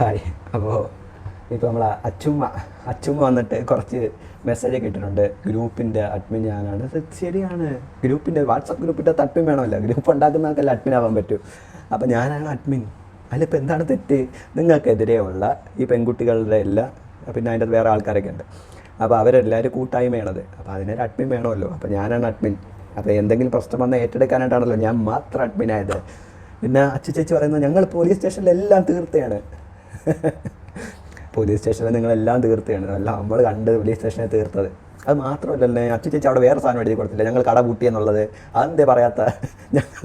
Hi അപ്പോൾ ഇപ്പോൾ നമ്മൾ അച്ചുമ്മ അച്ചുമ്മ വന്നിട്ട് കുറച്ച് മെസ്സേജ് കിട്ടിയിട്ടുണ്ട് ഗ്രൂപ്പിന്റെ അഡ്മിൻ ഞാനാണ്. ശരിയാണ്. ഗ്രൂപ്പിന്റെ വാട്സപ്പ് ഗ്രൂപ്പിന്റെ അഡ്മിൻ വേണമല്ലോ. ഗ്രൂപ്പ് ഉണ്ടാക്കുന്ന ആൾക്കല്ല അഡ്മിൻ ആവാൻ പറ്റൂ. അപ്പോൾ ഞാനാണ് അഡ്മിൻ. അതിലിപ്പോൾ എന്താണ് തെറ്റ്? നിങ്ങൾക്കെതിരെയുള്ള ഈ പെൺകുട്ടികളുടെ എല്ലാം പിന്നെ അതിന്റെ വേറെ ആൾക്കാരൊക്കെ ഉണ്ട്. അപ്പോൾ അവരെല്ലാവരും കൂട്ടായ്മയാണത്. അപ്പോൾ അതിനൊരു അഡ്മിൻ വേണമല്ലോ. അപ്പോൾ ഞാനാണ് അഡ്മിൻ. അപ്പോൾ എന്തെങ്കിലും പ്രശ്നം വന്നാൽ ഏറ്റെടുക്കാനായിട്ടാണല്ലോ ഞാൻ മാത്രം അഡ്മിൻ ആയത്. പിന്നെ അച്ചു ചേച്ചി പറയുന്നത് ഞങ്ങൾ പോലീസ് സ്റ്റേഷനിലെല്ലാം തീർത്തയാണ് പോലീസ് സ്റ്റേഷനിൽ നിങ്ങളെല്ലാം തീർത്തയാണ് അല്ല നമ്മൾ കണ്ട് പോലീസ് സ്റ്റേഷനിൽ തീർത്തത്. അത് മാത്രമല്ല അച്ഛൻ ചേച്ചി അവിടെ വേറെ സാധനം എഴുതി കൊടുത്തില്ല? ഞങ്ങൾ കട പൂട്ടി എന്നുള്ളത്. അതെന്തേ പറയാത്ത? ഞങ്ങൾ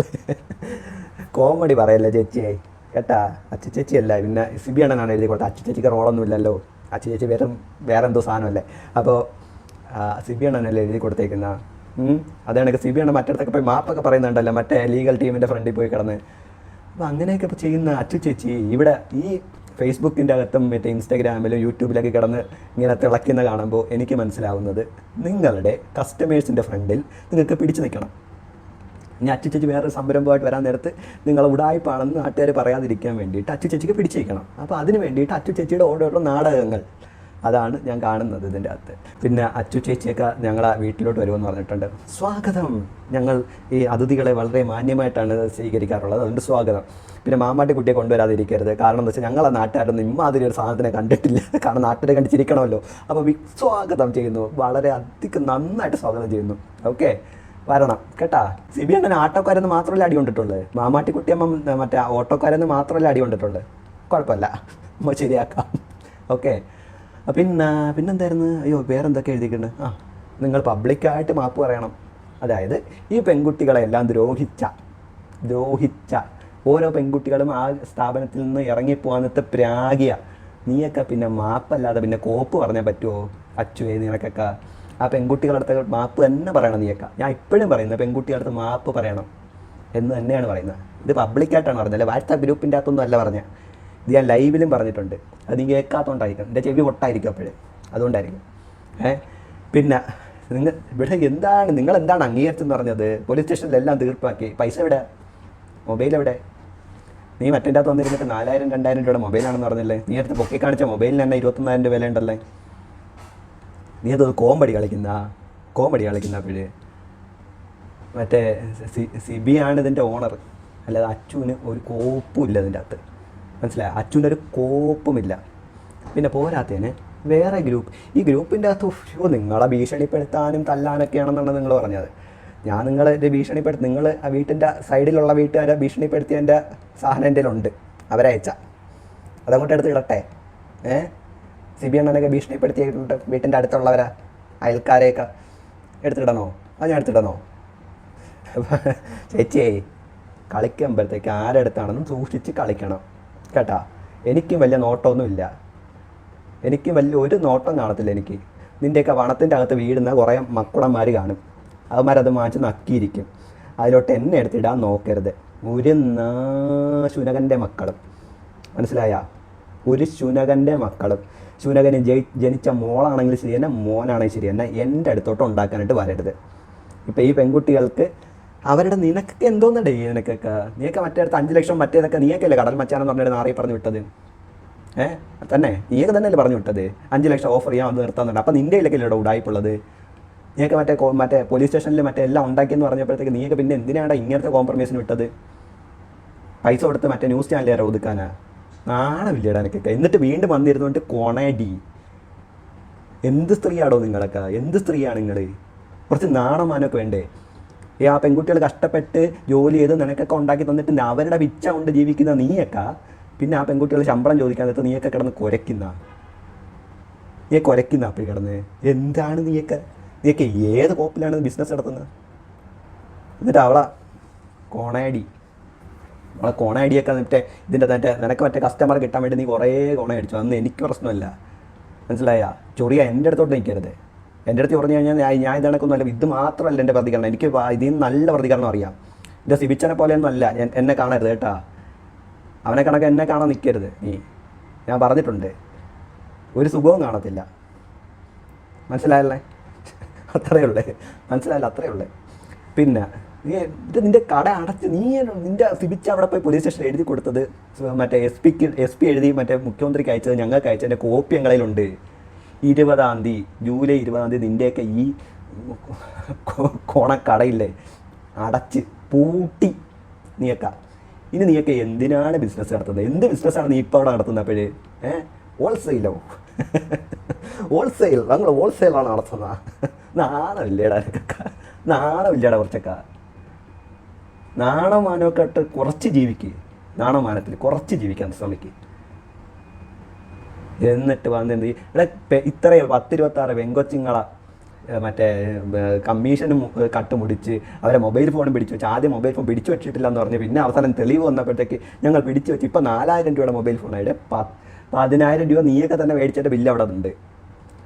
കോമഡി പറയല്ലേ ചേച്ചിയെ കേട്ടാ? അച്ചു ചേച്ചിയല്ല പിന്നെ സിബി അണ്ണനാണ് എഴുതി കൊടുത്തത്. അച്ഛ ചേച്ചിക്ക് റോളൊന്നും ഇല്ലല്ലോ അച്ഛ ചേച്ചി വേറെ വേറെ എന്തോ സാധനമല്ലേ അപ്പോൾ സിബി അണ്ണനല്ലേ എഴുതി കൊടുത്തേക്കുന്ന? അതാണ് സിബി അണ്ണൻ മറ്റിടത്തൊക്കെ പോയി മാപ്പൊക്കെ പറയുന്നുണ്ടല്ലോ മറ്റേ ലീഗൽ ടീമിന്റെ ഫ്രണ്ടിൽ പോയി കിടന്ന്. അപ്പോൾ അങ്ങനെയൊക്കെ ചെയ്യുന്ന അച്ഛ ചേച്ചി ഇവിടെ ഈ ഫേസ്ബുക്കിന്റെ അകത്തും മറ്റേ ഇൻസ്റ്റാഗ്രാമിലും യൂട്യൂബിലൊക്കെ കിടന്ന് ഇങ്ങനെ തിളയ്ക്കുന്ന കാണുമ്പോൾ എനിക്ക് മനസ്സിലാവുന്നത് നിങ്ങളുടെ കസ്റ്റമേഴ്സിന്റെ ഫ്രണ്ടിൽ നിങ്ങൾക്ക് പിടിച്ചു നിൽക്കണം. ഇനി അച്ചു ചേച്ചി വേറെ സംരംഭമായിട്ട് വരാൻ നേരത്ത് നിങ്ങൾ ഉടായ്പാണെന്ന് നാട്ടുകാർ പറയാതിരിക്കാൻ വേണ്ടിയിട്ട് അച്ചു ചേച്ചിക്ക് പിടിച്ചേക്കണം അപ്പോൾ അതിന് വേണ്ടിയിട്ട് അച്ചു ചേച്ചിയുടെ ഓരോരോ നാടകങ്ങൾ അതാണ് ഞാൻ കാണുന്നത് ഇതിന്റെ അകത്ത്. പിന്നെ അച്ചു ചേച്ചിയൊക്കെ ഞങ്ങളെ വീട്ടിലോട്ട് വരുമെന്ന് പറഞ്ഞിട്ടുണ്ട്. സ്വാഗതം. ഞങ്ങൾ ഈ അതിഥികളെ വളരെ മാന്യമായിട്ടാണ് സ്വീകരിക്കാറുള്ളത്. അതുകൊണ്ട് സ്വാഗതം. പിന്നെ മാമാട്ടി കുട്ടിയെ കൊണ്ടുവരാതിരിക്കരുത്. കാരണം എന്താ വെച്ചാൽ ഞങ്ങളെ നാട്ടുകാരൊന്നും ഇമ്മാതിരി ഒരു സാധനത്തിനെ കണ്ടിട്ടില്ല. കാരണം നാട്ടുകാരെ കണ്ട് ചിരിക്കണമല്ലോ. അപ്പോൾ സ്വാഗതം ചെയ്യുന്നു. വളരെ അധികം നന്നായിട്ട് സ്വാഗതം ചെയ്യുന്നു. ഓക്കെ? വരണം. കേട്ടാ? സിബി അങ്ങനെ ആട്ടോക്കാരെന്ന് മാത്രമല്ല അടി കൊണ്ടിട്ടുള്ളത് മാമാട്ടി കുട്ടിയമ്മ മറ്റേ ഓട്ടോക്കാരെന്ന് മാത്രമല്ല അടി കൊണ്ടിട്ടുള്ളത് കുഴപ്പമില്ല. ശരിയാക്കാം. ഓക്കെ? പിന്നെ പിന്നെന്തായിരുന്നു? അയ്യോ വേറെന്തൊക്കെ എഴുതിയിട്ടുണ്ട്? ആ നിങ്ങൾ പബ്ലിക്കായിട്ട് മാപ്പ് പറയണം. അതായത് ഈ പെൺകുട്ടികളെ എല്ലാം ദ്രോഹിച്ച ദ്രോഹിച്ച ഓരോ പെൺകുട്ടികളും ആ സ്ഥാപനത്തിൽ നിന്ന് ഇറങ്ങിപ്പോകാനത്തെ പ്രാഗിയ. നീയൊക്കെ പിന്നെ മാപ്പല്ലാതെ പിന്നെ കോപ്പ് പറഞ്ഞാൽ പറ്റുമോ അച്ചുവേ നിനക്കൊക്കെ. ആ പെൺകുട്ടികളുടെ അടുത്ത് മാപ്പ് തന്നെ പറയണം നീയൊക്കെ. ഞാൻ ഇപ്പോഴും പറയുന്നത് പെൺകുട്ടികളുടെ അടുത്ത് മാപ്പ് പറയണം എന്ന് തന്നെയാണ് പറയുന്നത്. ഇത് പബ്ലിക്കായിട്ടാണ് പറഞ്ഞത് അല്ലെ? വാട്സാപ്പ് ഗ്രൂപ്പിന്റെ അകത്തൊന്നും അല്ല പറഞ്ഞത്. ഇത് ഞാൻ ലൈവിലും പറഞ്ഞിട്ടുണ്ട്. അത് കേൾക്കാത്തതുകൊണ്ടായിരിക്കും എന്റെ ചെവി ഒട്ടായിരിക്കും അപ്പോഴേ. അതുകൊണ്ടായിരിക്കും. ഏ? പിന്നെ നിങ്ങൾ ഇവിടെ എന്താണ്? നിങ്ങൾ എന്താണ് അംഗീകരിച്ചെന്ന് പറഞ്ഞത്? പോലീസ് സ്റ്റേഷനിലെല്ലാം തീർപ്പാക്കി. പൈസ എവിടെ? മൊബൈൽ എവിടെ? നീ മറ്റേ അകത്ത് വന്നിരുന്നിട്ട് നാലായിരം രണ്ടായിരം രൂപയുടെ മൊബൈലാണെന്ന് പറഞ്ഞില്ലേ? നീ അടുത്ത് പൊക്കി കാണിച്ച മൊബൈലിന് തന്നെ ഇരുപത്തൊന്നായിരം രൂപ വില ഉണ്ടല്ലേ നീ അത് കോമഡി കളിക്കുന്ന കോമഡി കളിക്കുന്ന അപ്പോഴേ. മറ്റേ സിബിയാണ് ഇതിന്റെ ഓണർ. അല്ലാതെ അച്ചുവിന് ഒരു കോപ്പും ഇല്ല ഇതിന്റെ അകത്ത്. മനസ്സിലായി? അച്ഛന്റെ ഒരു കോപ്പുമില്ല. പിന്നെ പോരാത്തതിന് വേറെ ഗ്രൂപ്പ്. ഈ ഗ്രൂപ്പിന്റെ അകത്ത് ഓ നിങ്ങളെ ഭീഷണിപ്പെടുത്താനും തല്ലാനൊക്കെയാണെന്നാണ് നിങ്ങൾ പറഞ്ഞത്. ഞാൻ നിങ്ങളെ എന്റെ ഭീഷണിപ്പെടുത്തി നിങ്ങൾ ആ വീട്ടിന്റെ സൈഡിലുള്ള വീട്ടുകാരെ ഭീഷണിപ്പെടുത്തിയതിന്റെ സാധനം എന്റെ ഉണ്ട് അവരയച്ച. അതങ്ങോട്ട് എടുത്ത് ഇടട്ടെ. ഏ? സി ബി അണ്ണനൊക്കെ ഭീഷണിപ്പെടുത്തിയിട്ടുണ്ട് വീട്ടിന്റെ അടുത്തുള്ളവരാ. അയൽക്കാരെയൊക്കെ. എടുത്തിടണോ? അത് ഞാൻ എടുത്തിടണോ? ചേച്ചിയേ കളിക്കുമ്പോഴത്തേക്ക് ആരെടുത്താണെന്നും സൂക്ഷിച്ച് കളിക്കണം. കേട്ടാ. എനിക്കും വലിയ നോട്ടമൊന്നുമില്ല. എനിക്കും വലിയ ഒരു നോട്ടം കാണത്തില്ല എനിക്ക്. നിന്റെയൊക്കെ വണത്തിന്റെ അകത്ത് വീടുന്ന കുറേ മക്കുളന്മാർ കാണും. അവന്മാരത് മാറ്റി നക്കിയിരിക്കും. അതിലോട്ട് എന്നെ എടുത്തിടാൻ നോക്കരുത്. ഒരു ശുനകന്റെ മക്കളും. മനസ്സിലായ? ഒരു ശുനകന്റെ മക്കളും. ശുനകന് ജയി ജനിച്ച മോളാണെങ്കിലും ശരി തന്നെ മോനാണെങ്കിലും ശരി തന്നെ എന്റെ അടുത്തോട്ട് ഉണ്ടാക്കാനായിട്ട് വരരുത്. ഇപ്പം ഈ പെൺകുട്ടികൾക്ക് അവരുടെ നിനക്ക് എന്തോന്നടേ നിനക്കൊക്കെ? നീയൊക്കെ മറ്റേ അടുത്ത് അഞ്ച് ലക്ഷം മറ്റേതൊക്കെ നീയൊക്കെയല്ലേ കടൽ മച്ചാനെന്ന് പറഞ്ഞിട്ട് നാറി പറഞ്ഞു വിട്ടത്? ഏ? തന്നെ. നീയൊക്കെ തന്നെയല്ലേ പറഞ്ഞു വിട്ടത്? അഞ്ച് ലക്ഷം ഓഫർ ചെയ്യാൻ വന്ന് നിർത്താന്നുണ്ട്. അപ്പം നിന്റെ ഇവിടെ ഉടായ്പുള്ളത്? നീയൊക്കെ മറ്റേ മറ്റേ പോലീസ് സ്റ്റേഷനിൽ മറ്റേ എല്ലാം ഉണ്ടാക്കിയെന്ന് പറഞ്ഞപ്പോഴത്തേക്ക് നീയൊക്കെ പിന്നെ എന്തിനാണ് ഇങ്ങനത്തെ കോംപ്രമൈസിന് വിട്ടത്? പൈസ കൊടുത്ത് മറ്റേ ന്യൂസ് ചാനലുകാരെ ഒതുക്കാനാ? നാണമില്ലേടാ എനിക്കൊക്കെ എന്നിട്ട് വീണ്ടും വന്നിരുന്നുകൊണ്ട് കൊണേടി എന്ത് സ്ത്രീയാണോ നിങ്ങളൊക്കെ? എന്ത് സ്ത്രീയാണ് നിങ്ങൾ കുറച്ച് നാണമാനൊക്കെ വേണ്ടേ? ഈ ആ പെൺകുട്ടികൾ കഷ്ടപ്പെട്ട് ജോലി ചെയ്ത് നിനക്കൊക്കെ ഉണ്ടാക്കി തന്നിട്ട് അവരുടെ വിച്ച കൊണ്ട് ജീവിക്കുന്ന നീയൊക്കെ പിന്നെ ആ പെൺകുട്ടികൾ ശമ്പളം ചോദിക്കാൻ നേരത്ത് നീയൊക്കെ കിടന്ന് കുരയ്ക്കുന്ന. നീ കുരയ്ക്കുന്ന അപ്പം കിടന്ന്. എന്താണ് നീയൊക്കെ? നീയൊക്കെ ഏത് കോപ്പിലാണ് ബിസിനസ് നടത്തുന്നത്? എന്നിട്ട് അവളെ കോണയടി അവളെ കോണയടിയൊക്കെ മറ്റേ ഇതിന്റെ മറ്റേ നിനക്ക് മറ്റേ കസ്റ്റമർ കിട്ടാൻ വേണ്ടി നീ കുറേ കോണയടിച്ചു അന്ന് എനിക്ക് പ്രശ്നമല്ല. മനസ്സിലായ? ചൊറിയ എന്റെ അടുത്തോട്ട് നിൽക്കരുത്. എന്റെ അടുത്ത് പറഞ്ഞു കഴിഞ്ഞാൽ ഞാൻ ഞാൻ ഇതണക്കൊന്നുമല്ല ഇത് മാത്രമല്ല എന്റെ പ്രതികരണം. എനിക്ക് ഇതിൽ നിന്ന് നല്ല പ്രതികരണം അറിയാം. എന്റെ സിബിച്ചനെ പോലെയൊന്നും അല്ല. എന്നെ കാണരുത് കേട്ടാ. അവനെ കണക്ക് എന്നെ കാണാൻ നിൽക്കരുത് നീ ഞാൻ പറഞ്ഞിട്ടുണ്ട്. ഒരു സുഖവും കാണത്തില്ല. മനസ്സിലായല്ലേ? അത്രയേ ഉള്ളേ. മനസ്സിലായല്ലോ അത്രയേ ഉള്ളേ. പിന്നെ നീ ഇത് നിന്റെ കട അടച്ച് നീ നിന്റെ സിബിച്ച് അവിടെ പോയി പോലീസ് സ്റ്റേഷനിൽ എഴുതി കൊടുത്തത് മറ്റേ എസ് പിക്ക് എസ് പി എഴുതി മറ്റേ മുഖ്യമന്ത്രിക്ക് അയച്ചത് ഞങ്ങൾക്ക് അയച്ചതിന്റെ കോപ്പി ഞങ്ങളിലുണ്ട് ഇരുപതാം തീയതി ജൂലൈ ഇരുപതാം തീയതി നിന്റെയൊക്കെ ഈ കോണക്കടയില്ലേ അടച്ച് പൂട്ടി നീയൊക്കെ. ഇനി നീയൊക്കെ എന്തിനാണ് ബിസിനസ് നടത്തുന്നത്? എന്ത് ബിസിനസ്സാണ് നീ ഇപ്പോൾ അവിടെ നടത്തുന്നത് അപ്പോഴേ? ഏഹ് ഹോൾസെയിലോ ഹോൾസെയിൽ ഞങ്ങൾ ഹോൾസെയിലാണ് നടത്തുന്നത്. നാണമില്ലേടാ നാണമില്ലേടാ കുറച്ചൊക്കെ. നാണമാനമൊക്കെ ഇട്ട് കുറച്ച് ജീവിക്കുക നാണമാനത്തിൽ കുറച്ച് ജീവിക്കാൻ ശ്രമിക്കുക എന്നിട്ട് വന്നിട്ട് ഇവിടെ ഇത്രയും പത്തിരുപത്താറ് മറ്റേ കമ്മീഷനും കട്ട് മുടിച്ച് അവരെ മൊബൈൽ ഫോണും പിടിച്ചു വെച്ച് ആദ്യം മൊബൈൽ ഫോൺ പിടിച്ചു വെച്ചിട്ടില്ല എന്ന് പറഞ്ഞു പിന്നെ അവസാനം തെളിവ് വന്നപ്പോഴത്തേക്ക് ഞങ്ങൾ പിടിച്ചു വെച്ച് ഇപ്പം നാലായിരം രൂപയുടെ മൊബൈൽ ഫോണായിട്ട് പതിനായിരം രൂപ നീയൊക്കെ തന്നെ മേടിച്ചതിന്റെ ബില്ല് അവിടെ ഉണ്ട്.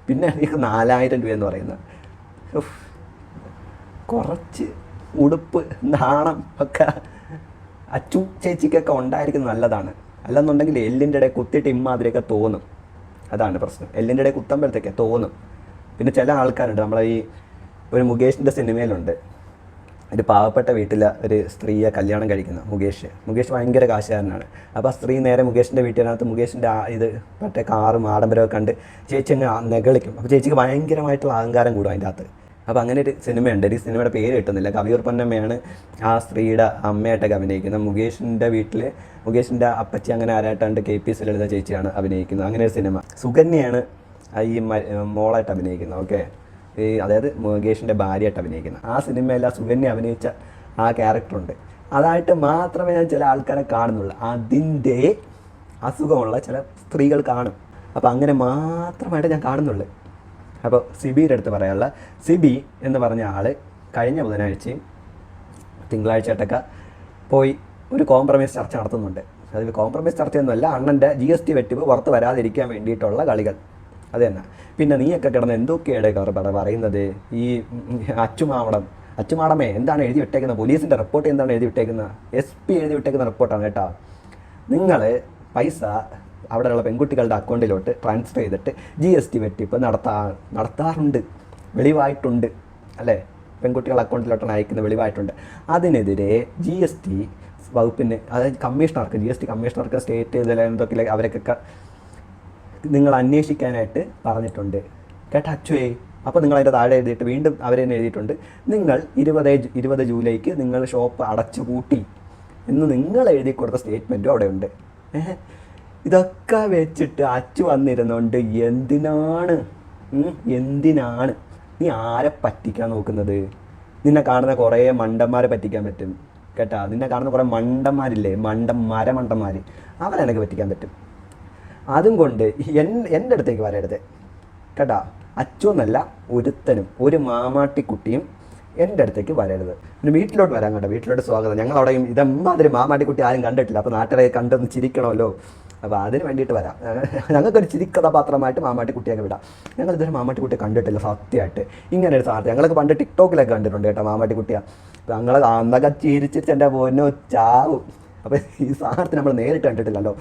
പിന്നെ നാലായിരം രൂപ എന്ന് പറയുന്നത് കുറച്ച് ഉടുപ്പ് നാണം ഒക്കെ അച്ചു ചേച്ചിക്കൊക്കെ ഉണ്ടായിരിക്കുന്നത് നല്ലതാണ്. അല്ലെന്നുണ്ടെങ്കിൽ എല്ലിന്റെ ഇടയിൽ കുത്തിയിട്ട് ഇമ്മാതിരിയൊക്കെ തോന്നും. അതാണ് പ്രശ്നം. എല്ലിന്റെ ഇടയിൽ കുത്തുമ്പോഴത്തേക്ക് തോന്നും. പിന്നെ ചില ആൾക്കാരുണ്ട്. നമ്മളെ ഈ ഒരു മുകേഷിന്റെ സിനിമയിലുണ്ട്. ഒരു പാവപ്പെട്ട വീട്ടിലെ ഒരു സ്ത്രീയെ കല്യാണം കഴിക്കുന്നു മുകേഷ്. മുകേഷ് ഭയങ്കര കാശുകാരനാണ്. അപ്പോൾ ആ സ്ത്രീ നേരെ മുകേഷിന്റെ വീട്ടിനകത്ത് മുകേഷിന്റെ ഇത് മറ്റേ കാറും ആഡംബരമൊക്കെ കണ്ട് ചേച്ചി അങ്ങ് നെകളിക്കും അപ്പോൾ ചേച്ചിക്ക് ഭയങ്കരമായിട്ടുള്ള അഹങ്കാരം കൂടും അതിന്റെ അകത്ത്. അപ്പോൾ അങ്ങനെ ഒരു സിനിമയുണ്ട്. ഒരു സിനിമയുടെ പേര് കിട്ടുന്നില്ല. കവിയൂർ പൊന്നമ്മയാണ് ആ സ്ത്രീയുടെ അമ്മയായിട്ടൊക്കെ അഭിനയിക്കുന്നത്. മുകേഷിന്റെ വീട്ടിൽ മുകേഷിന്റെ അപ്പച്ചി അങ്ങനെ ആരായിട്ടാണ്ട് കെ പി എസ് ലളിത ചേച്ചിയാണ് അഭിനയിക്കുന്നത്. അങ്ങനെ ഒരു സിനിമ. സുകന്യയാണ് ഈ മോളായിട്ട് അഭിനയിക്കുന്നത്. ഓക്കെ? ഈ അതായത് മുകേഷിന്റെ ഭാര്യയായിട്ട് അഭിനയിക്കുന്നത്. ആ സിനിമയിൽ ആ സുകന്യ അഭിനയിച്ച ആ ക്യാരക്ടറുണ്ട്. അതായിട്ട് മാത്രമേ ഞാൻ ചില ആൾക്കാരെ കാണുന്നുള്ളൂ. അതിന്റെ അസുഖമുള്ള ചില സ്ത്രീകൾ കാണും. അപ്പോൾ അങ്ങനെ മാത്രമായിട്ട് ഞാൻ കാണുന്നുള്ളൂ. അപ്പോൾ സിബിയുടെ അടുത്ത് പറയാനുള്ള സിബി എന്ന് പറഞ്ഞ ആൾ കഴിഞ്ഞ ബുധനാഴ്ചയും തിങ്കളാഴ്ചയായിട്ടൊക്കെ പോയി ഒരു കോംപ്രമൈസ് ചർച്ച നടത്തുന്നുണ്ട്. അതിൽ കോംപ്രമൈസ് ചർച്ചയൊന്നുമല്ല അണ്ണന്റെ ജി എസ് ടി വെട്ടിപ്പ് പുറത്ത് വരാതിരിക്കാൻ വേണ്ടിയിട്ടുള്ള കളികൾ. അത് തന്നെ. പിന്നെ നീയൊക്കെ കിടന്ന് എന്തൊക്കെയാണ് പറയുന്നത്? ഈ അച്ചുമാവണം അച്ചുമാടമേ എന്താണ് എഴുതി വിട്ടേക്കുന്നത്? പോലീസിന്റെ റിപ്പോർട്ട് എന്താണ് എഴുതി വിട്ടേക്കുന്നത്? എസ് പി എഴുതി വിട്ടേക്കുന്ന റിപ്പോർട്ടാണ് കേട്ടോ. നിങ്ങൾ പൈസ അവിടെയുള്ള പെൺകുട്ടികളുടെ അക്കൗണ്ടിലോട്ട് ട്രാൻസ്ഫർ ചെയ്തിട്ട് ജി എസ് ടി വെട്ടിപ്പ് നടത്താ നടത്താറുണ്ട്. വെളിവായിട്ടുണ്ട്. അല്ലേ? പെൺകുട്ടികളുടെ അക്കൗണ്ടിലോട്ടാണ് അയക്കുന്നത്. വെളിവായിട്ടുണ്ട്. അതിനെതിരെ ജി എസ് ടി വകുപ്പിന് അതായത് കമ്മീഷണർക്ക് ജി എസ് ടി കമ്മീഷണർക്ക് സ്റ്റേറ്റ് ഇതിലെ എന്തൊക്കെ അവരൊക്കെ നിങ്ങൾ അന്വേഷിക്കാനായിട്ട് പറഞ്ഞിട്ടുണ്ട്. കേട്ടോ അച്ചുവേ? അപ്പോൾ നിങ്ങൾ അതിന്റെ താഴെ എഴുതിയിട്ട് വീണ്ടും അവരെ തന്നെ എഴുതിയിട്ടുണ്ട്. നിങ്ങൾ ഇരുപത് ഇരുപത് ജൂലൈക്ക് നിങ്ങൾ ഷോപ്പ് അടച്ചു പൂട്ടി എന്ന് നിങ്ങൾ എഴുതി കൊടുത്ത സ്റ്റേറ്റ്മെന്റും അവിടെ ഉണ്ട് ഏഹ്? ഇതൊക്കെ വെച്ചിട്ട് അച്ചു വന്നിരുന്നുകൊണ്ട് എന്തിനാണ്? എന്തിനാണ്? നീ ആരെ പറ്റിക്കാൻ നോക്കുന്നത്? നിന്നെ കാണുന്ന കുറേ മണ്ടന്മാരെ പറ്റിക്കാൻ പറ്റും. കേട്ടാ? നിന്നെ കാണുന്ന കുറേ മണ്ടന്മാരില്ലേ? മണ്ടന്മാരെ മണ്ടന്മാർ അവരെനക്ക് പറ്റിക്കാൻ പറ്റും. അതും കൊണ്ട് എൻ എന്റെ അടുത്തേക്ക് വരരുത്. കേട്ടാ? അച്ചുവെന്നല്ല ഒരുത്തനും ഒരു മാമാട്ടിക്കുട്ടിയും എന്റെ അടുത്തേക്ക് വരരുത്. പിന്നെ വീട്ടിലോട്ട് വരാൻ കേട്ടോ വീട്ടിലോട്ട് സ്വാഗതം. ഞങ്ങൾ അവിടെ ഇതെമ്മാതിരി മാമാട്ടിക്കുട്ടി ആരും കണ്ടിട്ടില്ല. അപ്പോൾ നാട്ടുകാരെ കണ്ടൊന്ന് ചിരിക്കണമല്ലോ. അപ്പോൾ അതിന് വേണ്ടിയിട്ട് വരാം. ഞങ്ങൾക്കൊരു മാമാട്ടി കുട്ടിയനെ വിടാം. ഞങ്ങൾ ഇതൊരു മാമാട്ടി കുട്ടിയെ കണ്ടിട്ടില്ല സത്യമായിട്ട്. ഇങ്ങനെ ഒരു സാധനം. ഞങ്ങളൊക്കെ പണ്ട് ടിക്ടോക്കിലൊക്കെ കണ്ടിട്ടുണ്ട് കേട്ടോ മാമാട്ടി കുട്ടിയാണ് അപ്പോൾ ഞങ്ങൾ അന്നൊക്കെ ചിരിച്ചിട്ട് എന്റെ പൊന്നോ ചാവും. അപ്പോൾ ഈ സാധനത്തിന് നമ്മൾ നേരിട്ട് കണ്ടിട്ടില്ലല്ലോ.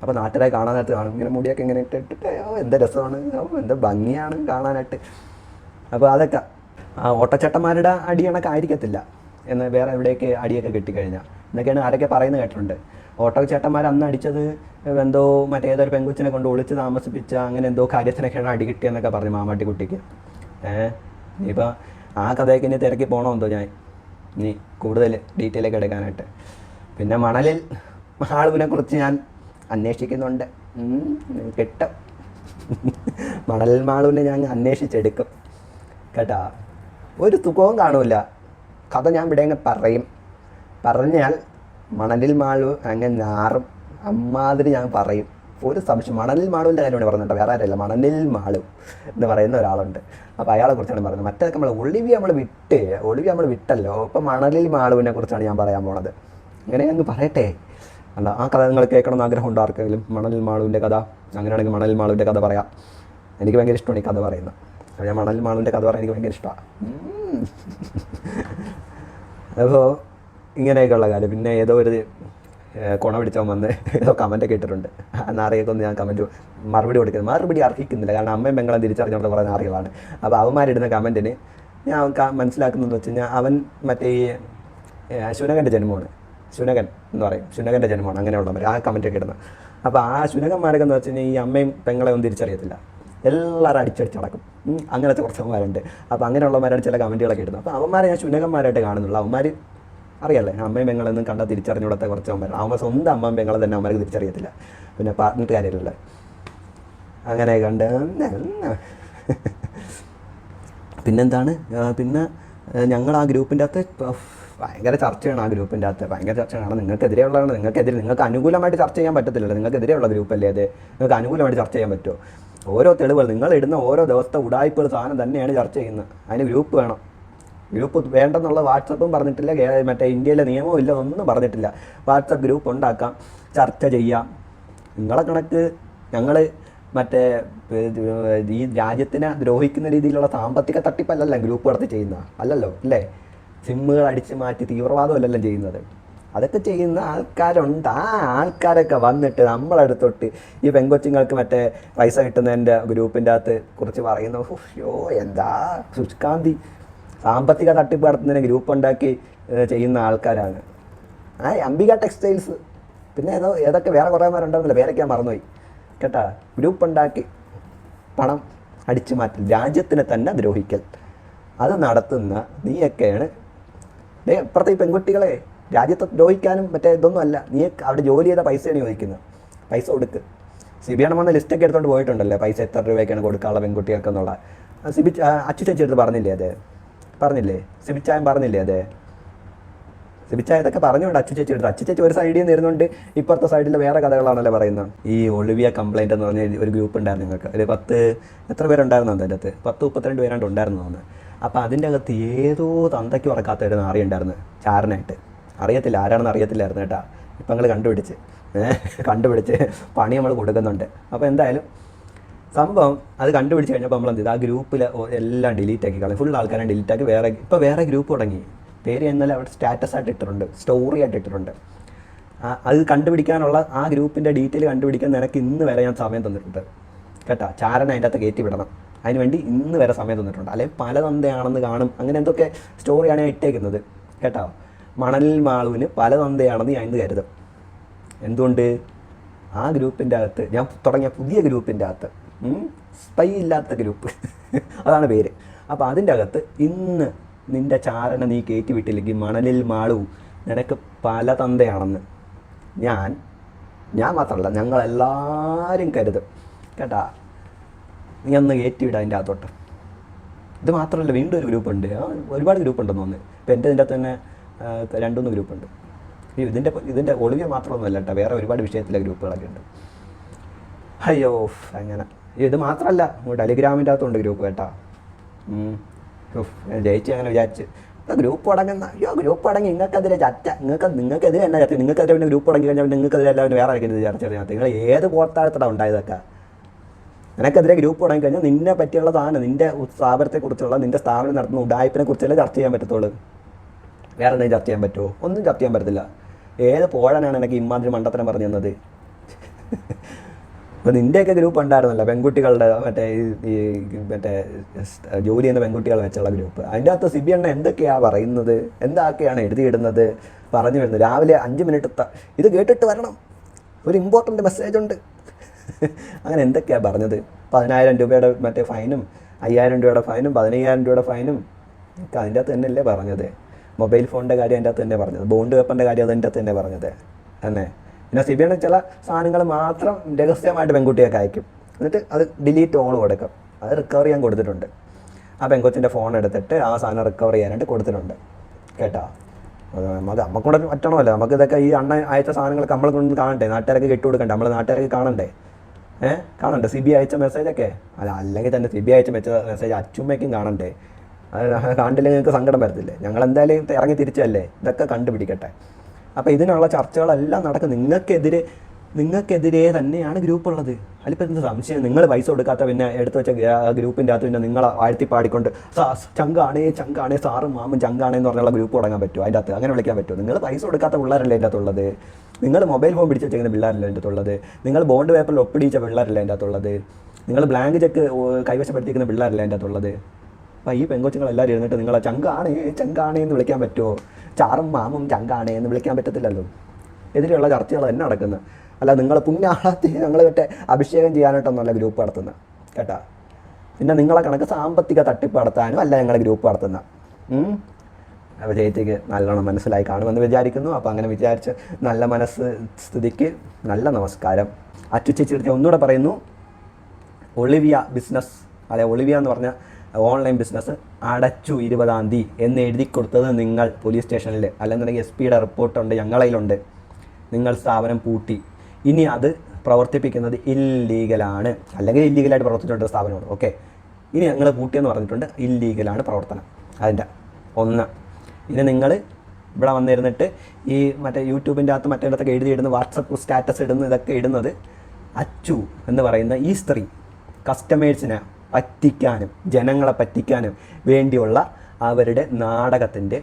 അപ്പോൾ നാട്ടുകാരെ കാണാനായിട്ട് കാണും. ഇങ്ങനെ മുടിയൊക്കെ ഇങ്ങനെ ഇട്ടിട്ട് എന്താ രസമാണ്. എന്താ ഭംഗിയാണ് കാണാനായിട്ട്. അപ്പോൾ അതൊക്കെ. ആ ഓട്ടച്ചട്ടന്മാരുടെ അടിയണക്ക് ആയിരിക്കത്തില്ല. എന്ന് വേറെ എവിടെയൊക്കെ അടിയൊക്കെ കിട്ടിക്കഴിഞ്ഞാൽ എന്നൊക്കെയാണ് ആരൊക്കെ പറയുന്നത് കേട്ടിട്ടുണ്ട്. ഓട്ടോച്ചേട്ടന്മാർ അന്ന് അടിച്ചത് എന്തോ മറ്റേതൊരു പെങ്കുച്ചിനെ കൊണ്ട് ഒളിച്ച് താമസിപ്പിച്ച അങ്ങനെ എന്തോ കാര്യത്തിനൊക്കെയാണ് അടി കിട്ടിയെന്നൊക്കെ പറഞ്ഞു മാമാട്ടി കുട്ടിക്ക്. ഏഹ് ഇനിയിപ്പോൾ ആ കഥയൊക്കെ ഇനി തിരക്കി പോകണമെന്തോ ഞാൻ. ഇനി കൂടുതൽ ഡീറ്റെയിൽ ഒക്കെ എടുക്കാനായിട്ട്. പിന്നെ മണലിൽ ആളുവിനെ കുറിച്ച് ഞാൻ അന്വേഷിക്കുന്നുണ്ട്. കിട്ടും. മണലിൽ മാളുവിനെ ഞാൻ അന്വേഷിച്ചെടുക്കും. കേട്ടാ ഒരു തുകവും കാണൂല. കഥ ഞാൻ ഇവിടെ അങ്ങ് പറയും. പറഞ്ഞാൽ മണലിൽ മാളു അങ്ങനെ ഞാറും അമ്മാതിരി ഞാൻ പറയും. ഒരു സംശയം. മണലിൽ മാളുവിന്റെ കാര്യമാണ് പറഞ്ഞിട്ട് വേറെ ആരല്ല മണലിൽ മാളു എന്ന് പറയുന്ന ഒരാളുണ്ട്. അപ്പോൾ അയാളെ കുറിച്ചാണ് പറയുന്നത് മറ്റേതൊക്കെ നമ്മൾ ഒളിവി നമ്മൾ വിട്ട് ഒളിവി നമ്മൾ വിട്ടല്ലോ. അപ്പോൾ മണലിൽ മാളുവിനെ കുറിച്ചാണ് ഞാൻ പറയാൻ പോണത്. ഇങ്ങനെ അങ്ങ് പറയട്ടെ. അല്ല ആ കഥ നിങ്ങൾ കേൾക്കണമെന്ന് ആഗ്രഹമുണ്ടോ ആർക്കെങ്കിലും? മണലിൽ മാളുവിന്റെ കഥ. അങ്ങനെയാണെങ്കിൽ മണലിൽ മാളുവിന്റെ കഥ പറയാം. എനിക്ക് ഭയങ്കര ഇഷ്ടമാണ് ഈ കഥ പറയുന്നത്. അപ്പോൾ ഞാൻ മണലിൽ മാളുവിന്റെ കഥ പറയാൻ എനിക്ക് ഭയങ്കര ഇഷ്ടമാണ് അപ്പോൾ ഇങ്ങനെയൊക്കെയുള്ള കാര്യം. പിന്നെ ഏതോ ഒരു കുണ പിടിച്ചവൻ വന്ന് ഏതോ കമന്റൊക്കെ ഇട്ടിട്ടുണ്ട്. ആ നാറിയൊക്കെ ഒന്ന് ഞാൻ കമന്റ് മറുപടി കൊടുക്കുന്നത് മറുപടി അർഹിക്കുന്നില്ല. കാരണം അമ്മയും പെങ്ങളും തിരിച്ചറിഞ്ഞുകൊണ്ട് കുറേ നാറികളാണ്. അപ്പോൾ അവന്മാരിടുന്ന കമന്റിന് ഞാൻ മനസ്സിലാക്കുന്നതെന്ന് വെച്ച് കഴിഞ്ഞാൽ അവൻ മറ്റേ ഈ ശുനകന്റെ ജന്മമാണ്. ശുനകൻ എന്ന് പറയും. ശുനകന്റെ ജന്മമാണ്. അങ്ങനെയുള്ളവർ ആ കമന്റൊക്കെ ഇടുന്നത്. അപ്പോൾ ആ ശുനകന്മാരൊക്കെ എന്ന് വെച്ച് കഴിഞ്ഞാൽ ഈ അമ്മയും പെങ്ങളെ ഒന്നും തിരിച്ചറിയത്തില്ല. എല്ലാവരും അടിച്ചടിച്ച് നടക്കും. അങ്ങനത്തെ കുറച്ചന്മാരുണ്ട് അപ്പോൾ അങ്ങനെയുള്ളവരാണ് ചില കമന്റുകളൊക്കെ ഇടുന്നത്. അപ്പോൾ അവന്മാരെ ഞാൻ ശുനകന്മാരായിട്ട് കാണുന്നുള്ളൂ. അവന്മാർ അറിയാലേ അമ്മയും പെങ്ങളൊന്നും കണ്ടാൽ തിരിച്ചറിഞ്ഞൂടത്തെ കുറച്ച് അവന്മാർ അമ്മ സ്വന്തം അമ്മയും പെങ്ങളെ തന്നെ അമ്മമാർക്ക് തിരിച്ചറിയത്തില്ല. പിന്നെ പറഞ്ഞിട്ട് കാര്യമില്ല അങ്ങനെ കണ്ട് പിന്നെന്താണ്? പിന്നെ ഞങ്ങൾ ആ ഗ്രൂപ്പിന്റെ അകത്ത് ഭയങ്കര ചർച്ചയാണ് ആ ഗ്രൂപ്പിന്റെ അകത്ത്. ഭയങ്കര ചർച്ചയാണ്. നിങ്ങൾക്കെതിരെയുള്ളതാണ്. നിങ്ങൾക്കെതിരെ നിങ്ങൾക്ക് അനുകൂലമായിട്ട് ചർച്ച ചെയ്യാൻ പറ്റത്തില്ലല്ലോ. നിങ്ങൾക്കെതിരെയുള്ള ഗ്രൂപ്പല്ലേ അത്? നിങ്ങൾക്ക് അനുകൂലമായിട്ട് ചർച്ച ചെയ്യാൻ പറ്റുമോ? ഓരോ തെളിവുകൾ. നിങ്ങൾ ഇടുന്ന ഓരോ ദിവസത്തെ ഉടായ്പകൾ സാധനം തന്നെയാണ് ചർച്ച ചെയ്യുന്നത്. അതിന് ഗ്രൂപ്പ് വേണം. ഗ്രൂപ്പ് വേണ്ടെന്നുള്ള വാട്സപ്പും പറഞ്ഞിട്ടില്ല. മറ്റേ ഇന്ത്യയിലെ നിയമവും ഇല്ല ഒന്നും പറഞ്ഞിട്ടില്ല. വാട്സപ്പ് ഗ്രൂപ്പ് ഉണ്ടാക്കാം ചർച്ച ചെയ്യാം. നിങ്ങളെ കണക്ക് ഞങ്ങൾ മറ്റേ ഈ രാജ്യത്തിനെ ദ്രോഹിക്കുന്ന രീതിയിലുള്ള സാമ്പത്തിക തട്ടിപ്പല്ലല്ല ഗ്രൂപ്പ് നടത്തി ചെയ്യുന്ന അല്ലല്ലോ അല്ലേ? സിമ്മുകൾ അടിച്ച് മാറ്റി തീവ്രവാദമല്ലല്ലോ ചെയ്യുന്നത്. അതൊക്കെ ചെയ്യുന്ന ആൾക്കാരുണ്ട്. ആ ആൾക്കാരൊക്കെ വന്നിട്ട് നമ്മളടുത്തോട്ട് ഈ പെങ്കൊച്ചുങ്ങൾക്ക് മറ്റേ പൈസ കിട്ടുന്നതിന്റെ ഗ്രൂപ്പിന്റെ അകത്ത് കുറിച്ച് പറയുന്നു യോ എന്താ സുഷ്കാന്തി സാമ്പത്തിക തട്ടിപ്പ് നടത്തുന്നതിന് ഗ്രൂപ്പ് ഉണ്ടാക്കി ചെയ്യുന്ന ആൾക്കാരാണ്. ആ അംബിക ടെക്സ്റ്റൈൽസ്. പിന്നെ ഏതോ ഏതൊക്കെ വേറെ കുറേ പേരുണ്ടായിരുന്നില്ല പേരൊക്കെ ഞാൻ മറന്നുപോയി. കേട്ടാ? ഗ്രൂപ്പ് ഉണ്ടാക്കി പണം അടിച്ചു മാറ്റൽ രാജ്യത്തിനെ തന്നെ ദ്രോഹിക്കൽ. അത് നടത്തുന്ന നീയൊക്കെയാണ്. ദേ ഇപ്പുറത്തെ ഈ പെൺകുട്ടികളെ രാജ്യത്തെ ദ്രോഹിക്കാനും മറ്റേ ഇതൊന്നും അല്ല. നീ അവിടെ ജോലി ചെയ്ത പൈസയാണ് ചോദിക്കുന്നത്. പൈസ കൊടുക്ക്. സിബിയാണ് വന്ന ലിസ്റ്റൊക്കെ എടുത്തുകൊണ്ട് പോയിട്ടുണ്ടല്ലേ? പൈസ എത്ര രൂപയ്ക്കാണ് കൊടുക്കാനുള്ള പെൺകുട്ടികൾക്ക് എന്നുള്ള ആ സിബി അച്ചു ചേച്ചി എടുത്ത് പറഞ്ഞില്ലേ അതെ? പറഞ്ഞില്ലേ? സിബിച്ചായൻ പറഞ്ഞില്ലേ അതെ? സിബിച്ചായ ഇതൊക്കെ പറഞ്ഞുകൊണ്ട് അച്ചു ചേച്ചി എടുത്തു. അച്ചു ചേച്ചി ഒരു സൈഡിൽ നിന്ന് ഇരുന്നുകൊണ്ട് ഇപ്പുറത്തെ സൈഡിൽ വേറെ കഥകളാണല്ലോ പറയുന്നത്. ഈ ഒളിവിയ കംപ്ലൈന്റ് എന്ന് പറഞ്ഞ ഒരു ഗ്രൂപ്പ് ഉണ്ടായിരുന്നു നിങ്ങൾക്ക്. ഒരു പത്ത് എത്ര പേരുണ്ടായിരുന്നു അതിന്റെ അകത്ത്? പത്ത് മുപ്പത്തിരണ്ട് പേരാണ്ട് ഉണ്ടായിരുന്നു തോന്നുന്നു അപ്പോൾ അതിന്റെ അകത്ത് ഏതോ തന്തയ്ക്ക് ഉറക്കാത്ത ഒരു ഉണ്ടായിരുന്നു ചാരനായിട്ട്. അറിയത്തില്ല ആരാണെന്ന് അറിയത്തില്ലായിരുന്നു കേട്ടാ. ഇപ്പം നിങ്ങൾ കണ്ടുപിടിച്ച്. കണ്ടുപിടിച്ച് പണി നമ്മൾ കൊടുക്കുന്നുണ്ട്. അപ്പോൾ എന്തായാലും സംഭവം അത് കണ്ടുപിടിച്ച് കഴിഞ്ഞപ്പോൾ നമ്മൾ എന്ത് ചെയ്തു? ആ ഗ്രൂപ്പിൽ എല്ലാം ഡിലീറ്റ് ആക്കി കളയും ഫുൾ ആൾക്കാരെ ഡിലീറ്റ് ആക്കി വേറെ ഇപ്പോൾ വേറെ ഗ്രൂപ്പ് തുടങ്ങി. പേര് എന്നാലും അവിടെ സ്റ്റാറ്റസ് ആയിട്ട് ഇട്ടിട്ടുണ്ട്. സ്റ്റോറി ആയിട്ട് ഇട്ടിട്ടുണ്ട്. അത് കണ്ടുപിടിക്കാനുള്ള ആ ഗ്രൂപ്പിന്റെ ഡീറ്റെയിൽ കണ്ടുപിടിക്കാൻ നിനക്ക് ഇന്ന് വരെ ഞാൻ സമയം തന്നിട്ടുണ്ട്. കേട്ടോ? ചാരൻ അതിന്റെ അകത്ത് കയറ്റി വിടണം. അതിനുവേണ്ടി ഇന്ന് വരെ സമയം തന്നിട്ടുണ്ട്. അല്ലെങ്കിൽ പല തന്തയാണെന്ന് കാണും. അങ്ങനെ എന്തൊക്കെ സ്റ്റോറിയാണ് ഞാൻ ഇട്ടേക്കുന്നത്. കേട്ടോ? മണലിൽ മാളുവിന് പല തന്തയാണെന്ന് ഞാൻ ഇന്ന് കരുതും. എന്തുകൊണ്ട്? ആ ഗ്രൂപ്പിന്റെ അകത്ത് ഞാൻ തുടങ്ങിയ പുതിയ ഗ്രൂപ്പിന്റെ അകത്ത് സ്പൈ ഇല്ലാത്ത ഗ്രൂപ്പ് അതാണ് പേര്. അപ്പോൾ അതിന്റെ അകത്ത് ഇന്ന് നിന്റെ ചാരണ നീ കയറ്റി വിട്ടില്ലെങ്കിൽ മണലിൽ മാളൂ. നിനക്ക് പല തന്തയാണെന്ന്. ഞാൻ ഞാൻ മാത്രമല്ല ഞങ്ങളെല്ലാവരും കരുതും. കേട്ടാ? നീ ഒന്ന് കയറ്റി വിടാം അതിന്റെ അകത്തോട്ട്. ഇത് മാത്രമല്ല വീണ്ടും ഒരു ഗ്രൂപ്പുണ്ട് ഒരുപാട് ഗ്രൂപ്പ് ഉണ്ടെന്ന് തോന്നുന്നു. ഇപ്പം എന്റെ ഇതിന്റെ തന്നെ രണ്ടുമൂന്ന് ഗ്രൂപ്പുണ്ട് ഇതിന്റെ ഇതിന്റെ ഒളിവ് മാത്രമൊന്നുമല്ല കേട്ടോ. വേറെ ഒരുപാട് വിഷയത്തിലെ ഗ്രൂപ്പുകളൊക്കെ ഉണ്ട്. അയ്യോ അങ്ങനെ. ഇത് മാത്രമല്ല ടെലിഗ്രാമിന്റെ അകത്തുണ്ട് ഗ്രൂപ്പ് കേട്ടോ. ജയിച്ചു അങ്ങനെ വിചാരിച്ച്. ഗ്രൂപ്പ് അടങ്ങുന്ന അയ്യോ ഗ്രൂപ്പ് അടങ്ങി നിങ്ങൾക്കെതിരെ ചർച്ച നിങ്ങൾക്ക് നിങ്ങൾക്കെതിരെ എന്നാ ചർച്ച നിങ്ങൾക്കെതിരെ പിന്നെ ഗ്രൂപ്പ് അടങ്ങി കഴിഞ്ഞാൽ നിങ്ങൾക്കെതിരെ എല്ലാവരും വേറെ ആയിരിക്കും ചർച്ച ചെയ്യുന്നത് നിങ്ങൾ ഏത് പോർത്താഴത്തടാ ഉണ്ടായതൊക്കെ? നിനക്കെതിരെ ഗ്രൂപ്പ് തുടങ്ങി കഴിഞ്ഞാൽ നിന്നെ പറ്റിയുള്ള സാധനം നിന്റെ സ്ഥാപനത്തെക്കുറിച്ചുള്ള നിന്റെ സ്ഥാപനം നടത്തുന്ന ഉടായ്പിനെ കുറിച്ചല്ലേ ചർച്ച ചെയ്യാൻ പറ്റത്തുള്ളൂ. വേറെ എന്തെങ്കിലും ചർച്ച ചെയ്യാൻ പറ്റുമോ? ഒന്നും ചർച്ച ചെയ്യാൻ പറ്റത്തില്ല. ഏത് പോഴാനാണ് എനിക്ക് ഇമ്മാതിരി മണ്ടത്തരം പറഞ്ഞു തന്നത്? അപ്പോൾ നിന്റെയൊക്കെ ഗ്രൂപ്പ് ഉണ്ടായിരുന്നല്ലോ പെൺകുട്ടികളുടെ മറ്റേ ഈ- മറ്റേ ജോലി ചെയ്യുന്ന പെൺകുട്ടികൾ വെച്ചുള്ള ഗ്രൂപ്പ്. അതിന്റെ അകത്ത് സിബി അണ്ണ എന്തൊക്കെയാണ് പറയുന്നത്? എന്തൊക്കെയാണ് എഴുതിയിടുന്നത്? പറഞ്ഞു വരുന്നത് രാവിലെ അഞ്ച് മിനിറ്റ് ഇത് കേട്ടിട്ട് വരണം. ഒരു ഇമ്പോർട്ടന്റ് മെസ്സേജ് ഉണ്ട്. അങ്ങനെ എന്തൊക്കെയാണ് പറഞ്ഞത്? പതിനായിരം രൂപയുടെ മറ്റേ ഫൈനും അയ്യായിരം രൂപയുടെ ഫൈനും പതിനയ്യായിരം രൂപയുടെ ഫൈനും ഒക്കെ അതിന്റെ അകത്ത് തന്നെയല്ലേ പറഞ്ഞത്? മൊബൈൽ ഫോണിന്റെ കാര്യം അതിന്റെ അകത്ത് തന്നെ പറഞ്ഞത്. ബോണ്ട് പേപ്പറിന്റെ കാര്യം അതിന്റെ അകത്ത് തന്നെ പറഞ്ഞത്. തന്നെ പിന്നെ സിബിയുടെ ചില സാധനങ്ങൾ മാത്രം രഹസ്യമായിട്ട് പെൺകുട്ടിയൊക്കെ അയക്കും. എന്നിട്ട് അത് ഡിലീറ്റ് ഓൾ കൊടുക്കും. അത് റിക്കവർ ചെയ്യാൻ കൊടുത്തിട്ടുണ്ട്. ആ പെൺകൊച്ചിന്റെ ഫോൺ എടുത്തിട്ട് ആ സാധനം റിക്കവർ ചെയ്യാനായിട്ട് കൊടുത്തിട്ടുണ്ട്. കേട്ടോ? നമുക്ക് നമുക്കൂടെ പറ്റണമല്ലോ. നമുക്ക് ഇതൊക്കെ ഈ അണ്ണ അയച്ച സാധനങ്ങളൊക്കെ നമ്മളെ കൊണ്ട് കാണണ്ടേ? നാട്ടുകാരൊക്കെ കെട്ടി കൊടുക്കണ്ടേ? നമ്മൾ നാട്ടുകാരൊക്കെ കാണണ്ടേ? ഏഹ് കാണണ്ടേ? സി ബി അയച്ച മെസ്സേജൊക്കെ അല്ല അല്ലെങ്കിൽ തന്നെ സി ബി അയച്ച മെസ്സേജ് അച്ചുമ്മയ്ക്കും കാണണ്ടേ? അത് കണ്ടില്ലെങ്കിൽ നിങ്ങൾക്ക് സങ്കടം വരത്തില്ലേ? ഞങ്ങൾ എന്തായാലും ഇറങ്ങി തിരിച്ചല്ലേ? ഇതൊക്കെ കണ്ടുപിടിക്കട്ടെ. അപ്പോൾ ഇതിനുള്ള ചർച്ചകളെല്ലാം നടക്കും. നിങ്ങൾക്കെതിരെ നിങ്ങൾക്കെതിരെ തന്നെയാണ് ഗ്രൂപ്പ് ഉള്ളത്. അതിലിപ്പോൾ എന്ത് സംശയം? നിങ്ങൾ പൈസ കൊടുക്കാത്ത പിന്നെ എടുത്തു വെച്ച ഗ്രൂപ്പിന്റെ അകത്ത് പിന്നെ നിങ്ങളെ ആഴ്ത്തി പാടിക്കൊണ്ട് സാ ചങ്കാണേ ചങ്കാണേ സാറും മാമും ചങ്കാണേ എന്ന് പറഞ്ഞുള്ള ഗ്രൂപ്പ് തുടങ്ങാൻ പറ്റുമോ? അതിന്റെ അകത്ത് അങ്ങനെ വിളിക്കാൻ പറ്റുമോ? നിങ്ങൾ പൈസ കൊടുക്കാത്ത പിള്ളേരല്ലേ അതിന്റെ അകത്തുള്ളത്? നിങ്ങൾ മൊബൈൽ ഫോൺ പിടിച്ച് വെച്ചിരിക്കുന്ന പിള്ളേരല്ലേ അതിന്റെ അകത്തുള്ളത്? നിങ്ങൾ ബോണ്ട് പേപ്പറിൽ ഒപ്പിടിച്ച പിള്ളേരല്ലേ അതിന്റെ അകത്തുള്ളത്? നിങ്ങൾ ബ്ലാങ്ക് ചെക്ക് കൈവശപ്പെടുത്തിയിരിക്കുന്ന പിള്ളേരല്ലേ അതിന്റെ അകത്തുള്ളത്? അപ്പോൾ ഈ പെങ്കൊച്ചുങ്ങളെല്ലാവരും ഇരുന്നിട്ട് നിങ്ങളെ ചങ്കാണേ ചങ്കാണേ എന്ന് വിളിക്കാൻ പറ്റുമോ? ചാറും മാമും ചങ്കാണേ എന്ന് വിളിക്കാൻ പറ്റത്തില്ലല്ലോ. എതിരെയുള്ള ചർച്ചകൾ തന്നെ നടക്കുന്നത് അല്ല നിങ്ങൾ പുണ്യാളത്തെ ഞങ്ങൾ മറ്റേ അഭിഷേകം ചെയ്യാനായിട്ടൊന്നുമല്ല ഗ്രൂപ്പ് നടത്തുന്നത് കേട്ടാ? പിന്നെ നിങ്ങളെ കണക്ക് സാമ്പത്തിക തട്ടിപ്പ് നടത്താനും അല്ല ഞങ്ങളെ ഗ്രൂപ്പ് നടത്തുന്ന. അപ്പോൾ ചേച്ചിക്ക് നല്ലോണം മനസ്സിലായി കാണുമെന്ന് വിചാരിക്കുന്നു. അപ്പോൾ അങ്ങനെ വിചാരിച്ച് നല്ല മനസ്സ് സ്ഥിതിക്ക് നല്ല നമസ്കാരം. അച്ചു ചേച്ചി ഒന്നുകൂടെ പറയുന്നു. Olivia business. അല്ലെ ഒളിവിയ എന്ന് പറഞ്ഞ ഓൺലൈൻ ബിസിനസ് അടച്ചു ഇരുപതാം തീയതി എന്ന് എഴുതി കൊടുത്തത് നിങ്ങൾ പോലീസ് സ്റ്റേഷനിൽ. അല്ലെന്നുണ്ടെങ്കിൽ എസ് പിയുടെ റിപ്പോർട്ടുണ്ട് ഞങ്ങളതിലുണ്ട് നിങ്ങൾ സ്ഥാപനം പൂട്ടി. ഇനി അത് പ്രവർത്തിപ്പിക്കുന്നത് ഇല്ലീഗലാണ് അല്ലെങ്കിൽ ഇല്ലീഗലായിട്ട് പ്രവർത്തിച്ചിട്ടുണ്ട് സ്ഥാപനമാണ്. ഓക്കെ ഇനി ഞങ്ങൾ പൂട്ടിയെന്ന് പറഞ്ഞിട്ടുണ്ട് ഇല്ലീഗലാണ് പ്രവർത്തനം. അതിന്റെ ഒന്ന്. ഇനി നിങ്ങൾ ഇവിടെ വന്നിരുന്നിട്ട് ഈ മറ്റേ യൂട്യൂബിന്റെ അകത്ത് മറ്റേടത്തൊക്കെ എഴുതി ഇടുന്ന വാട്സപ്പ് സ്റ്റാറ്റസ് ഇടുന്ന ഇതൊക്കെ ഇടുന്നത് അച്ചു എന്ന് പറയുന്ന ഈ സ്ത്രീ കസ്റ്റമേഴ്സിനെ പറ്റിക്കാനും ജനങ്ങളെ പറ്റിക്കാനും വേണ്ടിയുള്ള അവരുടെ നാടകത്തിന്റെ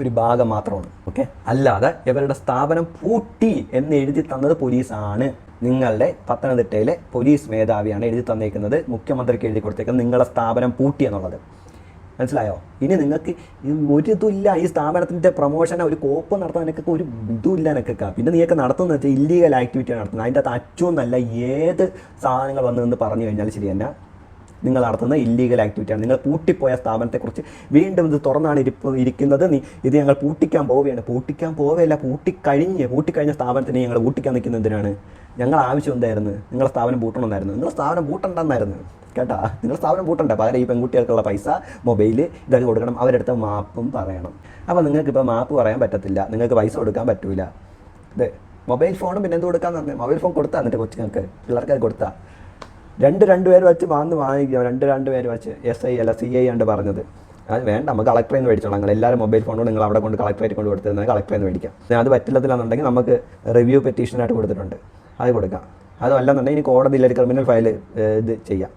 ഒരു ഭാഗം മാത്രമാണ് ഓക്കെ അല്ലാതെ ഇവരുടെ സ്ഥാപനം പൂട്ടി എന്ന് എഴുതി തന്നത് പോലീസാണ്. നിങ്ങളുടെ പത്തനംതിട്ടയിലെ പോലീസ് മേധാവിയാണ് എഴുതി തന്നേക്കുന്നത് മുഖ്യമന്ത്രിക്ക് എഴുതി കൊടുത്തേക്കുന്നത് നിങ്ങളുടെ സ്ഥാപനം പൂട്ടി എന്നുള്ളത്. മനസ്സിലായോ? ഇനി നിങ്ങൾക്ക് ഒരു ഇതുമില്ല ഈ സ്ഥാപനത്തിന്റെ പ്രൊമോഷൻ ഒരു കോപ്പ് നടത്താൻ എനിക്ക് ഒരു ഇതുമില്ല എനിക്ക് പിന്നെ നീയൊക്കെ നടത്തുന്ന വെച്ചാൽ ഇല്ലീഗൽ ആക്ടിവിറ്റിയാണ് നടത്തുന്നത്. അതിന്റെ അകത്ത് അച്ചൊന്നല്ല ഏത് സാധനങ്ങൾ വന്നതെന്ന് പറഞ്ഞു കഴിഞ്ഞാൽ ശരി തന്നെ. നിങ്ങൾ നടത്തുന്ന ഇല്ലീഗൽ ആക്ടിവിറ്റിയാണ് നിങ്ങൾ പൂട്ടിപ്പോയ സ്ഥാപനത്തെക്കുറിച്ച് വീണ്ടും ഇത് തുറന്നാണ് ഇരിപ്പ് ഇരിക്കുന്നത്. നീ ഇത് ഞങ്ങൾ പൂട്ടിക്കാൻ പോവുകയാണ്. പൂട്ടിക്കാൻ പോവുകയല്ല പൂട്ടിക്കഴിഞ്ഞ് പൂട്ടിക്കഴിഞ്ഞ സ്ഥാപനത്തിന് ഞങ്ങൾ പൂട്ടിക്കാൻ നിൽക്കുന്നത് എന്തിനാണ്? ഞങ്ങൾ ആവശ്യം എന്തായിരുന്നു? നിങ്ങളുടെ സ്ഥാപനം പൂട്ടണമെന്നായിരുന്നു. നിങ്ങളുടെ സ്ഥാപനം പൂട്ടണ്ടെന്നായിരുന്നു. കേട്ടാ? നിങ്ങൾ സ്ഥാപനം പൂട്ടണ്ട? പകരം ഈ പെൺകുട്ടികൾക്കുള്ള പൈസ മൊബൈൽ ഇതൊക്കെ കൊടുക്കണം. അവരെടുത്ത മാപ്പും പറയണം. അപ്പോൾ നിങ്ങൾക്ക് ഇപ്പോൾ മാപ്പ് പറയാൻ പറ്റത്തില്ല. നിങ്ങൾക്ക് പൈസ കൊടുക്കാൻ പറ്റൂല. ഇത് മൊബൈൽ ഫോണും പിന്നെ എന്ത് കൊടുക്കാന്ന് പറഞ്ഞാൽ മൊബൈൽ ഫോൺ കൊടുത്താൽ എന്നിട്ട് കൊച്ചുങ്ങൾക്ക് പിള്ളേർക്ക് അത് കൊടുത്താൽ രണ്ട് രണ്ട് പേര് വെച്ച് വന്ന് വാങ്ങിക്കുക. രണ്ട് രണ്ട് പേര് വെച്ച് എസ് ഐ അല്ല സി ഐ ആണ് പറഞ്ഞത്. അത് വേണ്ട നമുക്ക് കളക്ടറിൽ നിന്ന് മേടിച്ചോളാം. നിങ്ങൾ എല്ലാവരും മൊബൈൽ ഫോണും നിങ്ങൾ അവിടെ കൊണ്ട് കളക്ടറേറ്റ് കൊണ്ട് കൊടുത്തിരുന്നത് കളക്ടറിൽ നിന്ന് മേടിക്കാം. അത് പറ്റില്ലത്തില്ലെന്നുണ്ടെങ്കിൽ നമുക്ക് റിവ്യൂ പെറ്റീഷനായിട്ട് കൊടുത്തിട്ടുണ്ട്. അത് കൊടുക്കാം. അതുമല്ലെന്നുണ്ടെങ്കിൽ ഇനി കോടതിയിൽ ഒരു ക്രിമിനൽ ഫയൽ ഇത് ചെയ്യാം.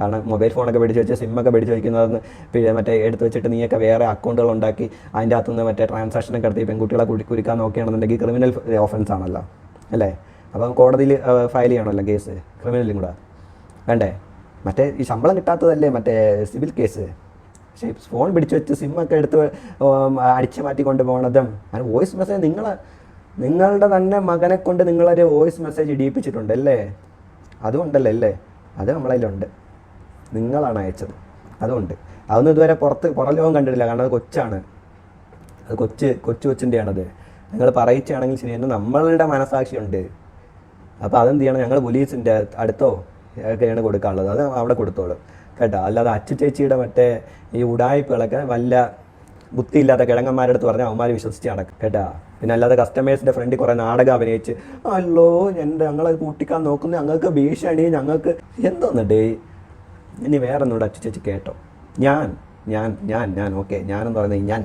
കാരണം മൊബൈൽ ഫോണൊക്കെ പിടിച്ച് വെച്ച് സിമ്മൊക്കെ പിടിച്ച് വയ്ക്കുന്നതെന്ന് പിന്നെ മറ്റേ എടുത്ത് വെച്ചിട്ട് നീയൊക്കെ വേറെ അക്കൗണ്ടുകൾ ഉണ്ടാക്കി അതിന്റെ അകത്തുനിന്ന് മറ്റേ ട്രാൻസാക്ഷനൊക്കെ നടത്തി പെൺകുട്ടികളെ കുടി കുരുക്കാൻ നോക്കുകയാണെന്നുണ്ടെങ്കിൽ ക്രിമിനൽ ഓഫൻസ് ആണല്ലോ. അല്ലേ? അപ്പം കോടതിയിൽ ഫയൽ ചെയ്യണമല്ലോ കേസ് ക്രിമിനലും കൂടെ. വേണ്ടേ? മറ്റേ ഈ ശമ്പളം കിട്ടാത്തതല്ലേ മറ്റേ സിവിൽ കേസ്? പക്ഷേ ഫോൺ പിടിച്ചു വെച്ച് സിമ്മൊക്കെ എടുത്ത് അടിച്ചു മാറ്റി കൊണ്ട് പോകണതും അത് വോയിസ് മെസ്സേജ് നിങ്ങൾ നിങ്ങളുടെ തന്നെ മകനെ കൊണ്ട് നിങ്ങളൊരു വോയിസ് മെസ്സേജ് ഇടിയിപ്പിച്ചിട്ടുണ്ട് അല്ലേ? അതുകൊണ്ടല്ലേ അല്ലേ? അത് നമ്മളതിലുണ്ട് നിങ്ങളാണ് അയച്ചത്. അതുകൊണ്ട്. അതൊന്നും ഇതുവരെ പുറത്ത് പുറം ലോകം കണ്ടിട്ടില്ല. കാരണം അത് കൊച്ചാണ്. അത് കൊച്ച് കൊച്ചു കൊച്ചിന്റെയാണത്. നിങ്ങൾ പറയിച്ചാണെങ്കിൽ ശരി നമ്മളുടെ മനസാക്ഷിയുണ്ട് അപ്പോൾ അതെന്ത് ചെയ്യണം? ഞങ്ങൾ പോലീസിന്റെ അടുത്തോ ഒക്കെയാണ് കൊടുക്കാനുള്ളത്. അത് അവിടെ കൊടുത്തോളൂ. കേട്ടോ? അല്ലാതെ അച്ചു ചേച്ചിയുടെ മറ്റേ ഈ ഉടായ്പകളൊക്കെ വല്ല ബുദ്ധിയില്ലാത്ത കിഴങ്ങന്മാരുടെ അടുത്ത് പറഞ്ഞാൽ അവന്മാർ വിശ്വസിച്ച് നടക്കും. കേട്ടാ? പിന്നെ അല്ലാതെ കസ്റ്റമേഴ്സിന്റെ ഫ്രണ്ടിൽ കുറേ നാടകം അഭിനയിച്ച് അല്ലോ എന്റെ ഞങ്ങളത് കൂട്ടിക്കാൻ നോക്കുന്നു. ഞങ്ങൾക്ക് ഭീഷണി. ഞങ്ങൾക്ക് എന്തോന്നുണ്ടേ ഇനി വേറെ ഒന്നുകൂടെ അച്ചു ചേച്ചി കേട്ടോ. ഞാൻ ഞാൻ ഞാൻ ഞാൻ ഓക്കെ. ഞാനെന്ന് പറയുന്നത് ഞാൻ.